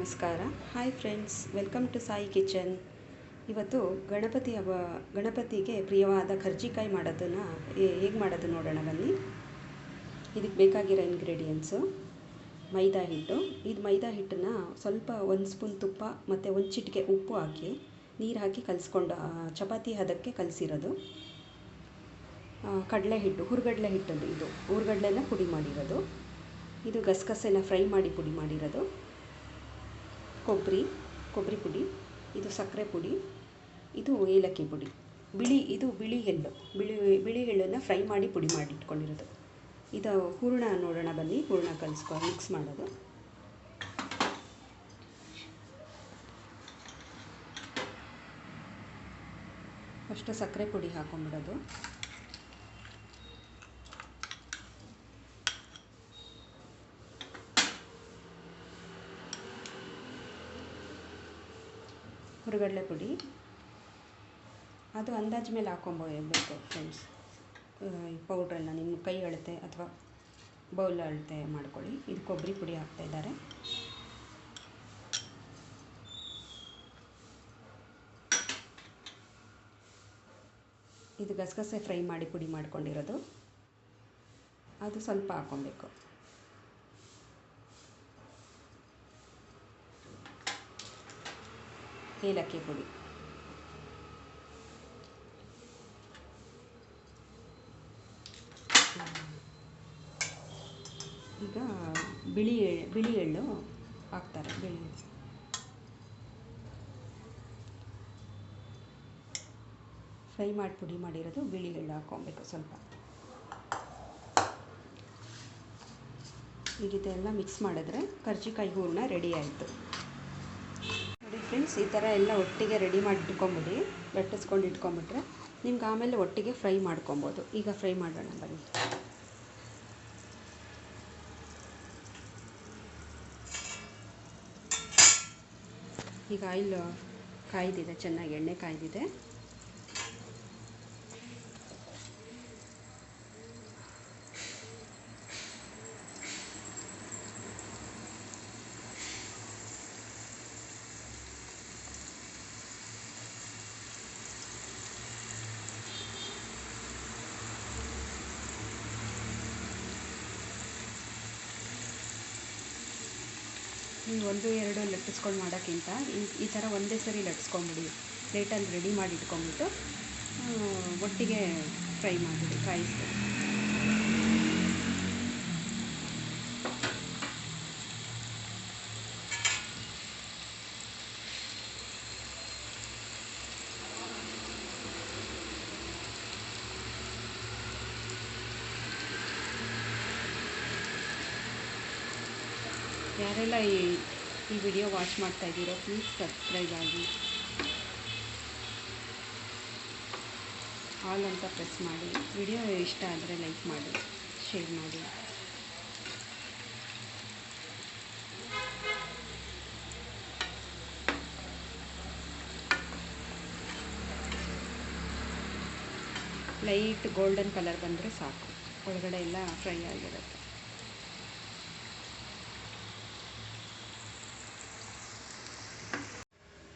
ನಮಸ್ಕಾರ. Hi friends welcome to Sai kitchen ಇವತ್ತು ಗಣಪತಿ ಹಬ್ಬ, ಗಣಪತಿಗೆ ಪ್ರಿಯವಾದ ಕರ್ಜಿಕಾಯಿ ಮಾಡೋದನ್ನು ಹೇಗೆ ಮಾಡೋದು ನೋಡೋಣ ಬನ್ನಿ. ಇದಕ್ಕೆ ಬೇಕಾಗಿರೋ ಇಂಗ್ರೀಡಿಯೆಂಟ್ಸು ಮೈದಾ ಹಿಟ್ಟು. ಇದು ಮೈದಾ ಹಿಟ್ಟನ್ನು ಸ್ವಲ್ಪ ಒಂದು ಸ್ಪೂನ್ ತುಪ್ಪ ಮತ್ತು ಒಂದು ಚಿಟಿಕೆ ಉಪ್ಪು ಹಾಕಿ ನೀರು ಹಾಕಿ ಕಲಿಸ್ಕೊಂಡು ಚಪಾತಿ ಹದಕ್ಕೆ ಕಲಸಿರೋದು. ಕಡಲೆ ಹಿಟ್ಟು, ಹುರ್ಗಡ್ಲೆ ಹಿಟ್ಟಲ್ಲಿ ಇದು. ಹುರ್ಗಡ್ಲೆನ ಪುಡಿ ಮಾಡಿರೋದು. ಇದು ಗಸಗಸೆನ ಫ್ರೈ ಮಾಡಿ ಪುಡಿ ಮಾಡಿರೋದು. ಕೊಬ್ಬರಿ ಕೊಬ್ಬರಿ ಪುಡಿ, ಇದು ಸಕ್ಕರೆ ಪುಡಿ, ಇದು ಏಲಕ್ಕಿ ಪುಡಿ. ಬಿಳಿ, ಇದು ಬಿಳಿ ಎಳ್ಳು. ಬಿಳಿ ಬಿಳಿ ಎಳ್ಳನ್ನು ಫ್ರೈ ಮಾಡಿ ಪುಡಿ ಮಾಡಿ ಇಟ್ಕೊಂಡಿರೋದು ಇದು ಹೂರಣ ನೋಡೋಣ ಬನ್ನಿ, ಹೂರಣ ಕಲಿಸ್ಕೊ ಮಿಕ್ಸ್ ಮಾಡೋದು. ಫಸ್ಟು ಸಕ್ಕರೆ ಪುಡಿ ಹಾಕೊಂಡ್ಬಿಡೋದು. ಹುರುಗಡ್ಲೆ ಪುಡಿ. ಅದು ಅಂದಾಜು ಮೇಲೆ ಹಾಕೊಂಬೋಬೇಕು ಫ್ರೆಂಡ್ಸ್ ಈ ಪೌಡ್ರೆಲ್ಲ ನಿಮ್ಮ ಕೈ ಅಳತೆ ಅಥವಾ ಬೌಲ್ ಅಳತೆ ಮಾಡ್ಕೊಳ್ಳಿ. ಇದು ಕೊಬ್ಬರಿ ಪುಡಿ ಹಾಕ್ತಾ ಇದ್ದಾರೆ. ಇದು ಗಸಗಸೆ ಫ್ರೈ ಮಾಡಿ ಪುಡಿ ಮಾಡ್ಕೊಂಡಿರೋದು. ಅದು ಸ್ವಲ್ಪ ಹಾಕ್ಕೊಬೇಕು. ಏಲಕ್ಕಿ ಪುಡಿ ಈಗ ಬಿಳಿ ಬಿಳಿ ಎಳ್ಳು ಹಾಕ್ತಾರೆ, ಬಿಳಿ ಫ್ರೈ ಮಾಡಿ ಪುಡಿ ಮಾಡಿರೋದು ಬಿಳಿ ಎಳ್ಳು ಹಾಕ್ಕೊಬೇಕು ಸ್ವಲ್ಪ. ಈಗ ಇದೆಲ್ಲ ಮಿಕ್ಸ್ ಮಾಡಿದ್ರೆ ಕರ್ಜಿಕಾಯಿ ಹೂರಣ ರೆಡಿ ಆಯಿತು. ಫ್ರೆಂಡ್ಸ್ ಈ ಥರ ಎಲ್ಲ ಒಟ್ಟಿಗೆ ರೆಡಿ ಮಾಡಿ ಇಟ್ಕೊಂಬಿಡಿ ಲಟ್ಟಿಸ್ಕೊಂಡು ಇಟ್ಕೊಂಬಿಟ್ರೆ ನಿಮ್ಗೆ ಆಮೇಲೆ ಒಟ್ಟಿಗೆ ಫ್ರೈ ಮಾಡ್ಕೊಬೋದು. ಈಗ ಫ್ರೈ ಮಾಡೋಣ ಬನ್ನಿ. ಈಗ ಆಯಿಲ್ ಕಾಯ್ದಿದೆ, ಚೆನ್ನಾಗಿ ಎಣ್ಣೆ ಕಾಯ್ದಿದೆ. ನೀವು ಒಂದು ಎರಡು ಲಟ್ಟಿಸ್ಕೊಂಡು ಮಾಡೋಕ್ಕಿಂತ ಈ ಥರ ಒಂದೇ ಸರಿ ಲಟ್ಟಿಸ್ಕೊಂಬಿಡಿ ಪ್ಲೇಟಲ್ಲಿ ರೆಡಿ ಮಾಡಿ ಇಟ್ಕೊಂಬಿಟ್ಟು ಆ, ಒಟ್ಟಿಗೆ ಫ್ರೈ ಮಾಡಿಬಿಡಿ ಕಾಯಿಸ್ಬಿಡಿ. ಯಾರೆಲ್ಲ ಈ ವಿಡಿಯೋ ವಾಚ್ ಮಾಡ್ತಾ ಇದ್ದೀರೋ ಪ್ಲೀಸ್ ಸಬ್ಸ್ಕ್ರೈಬ್ ಆಗಿ. ಆಲ್ ಅಂತ ಪ್ರೆಸ್ ಮಾಡಿ. ವಿಡಿಯೋ ಇಷ್ಟ ಆದರೆ ಲೈಕ್ ಮಾಡಿ ಶೇರ್ ಮಾಡಿ. ಲೈಟ್ ಗೋಲ್ಡನ್ ಕಲರ್ ಬಂದರೆ ಸಾಕು. ಒಳಗಡೆ ಎಲ್ಲ ಫ್ರೈ ಆಗಿರುತ್ತೆ.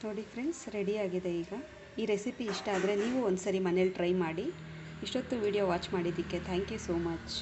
ನೋಡಿ ಫ್ರೆಂಡ್ಸ್ ರೆಡಿಯಾಗಿದೆ ಈಗ. ಈ ರೆಸಿಪಿ ಇಷ್ಟ ಆದರೆ ನೀವು ಒಂದ್ಸರಿ ಮನೇಲಿ ಟ್ರೈ ಮಾಡಿ. ಇಷ್ಟೊತ್ತು ವಿಡಿಯೋ ವಾಚ್ ಮಾಡಿದ್ದಕ್ಕೆ ಥ್ಯಾಂಕ್ ಯು ಸೋ ಮಚ್